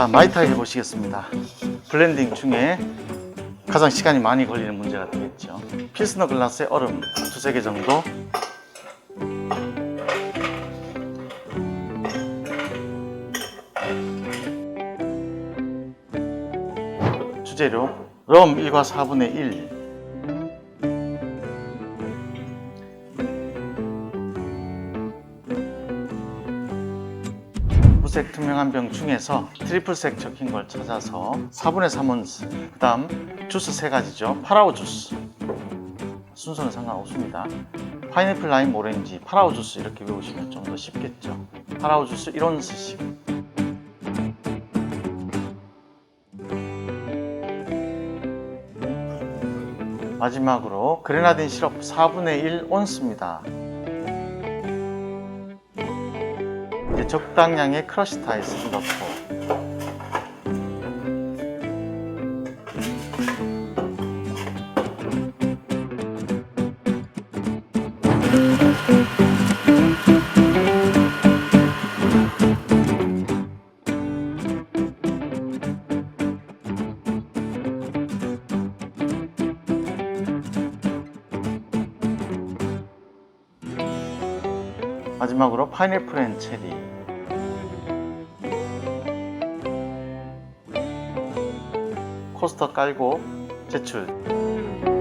자, 마이타이 해보시겠습니다. 블렌딩 중에 가장 시간이 많이 걸리는 문제가 되겠죠. 필스너 글라스에 얼음 두세 개 정도. 주재료 럼 1과 4분의 1 무색 투명한 병 중에서 트리플색 적힌 걸 찾아서 4분의 3온스 그 다음 주스 세 가지죠. 파라오 주스. 순서는 상관없습니다. 파인애플 라임 오렌지 파라오 주스 이렇게 외우시면 좀 더 쉽겠죠. 파라오 주스 1온스씩. 마지막으로 그레나딘 시럽 4분의 1 온스입니다 적당량의 크러쉬 타이스 넣고 마지막으로 파인애플 앤 체리 코스터 깔고 제출. 음.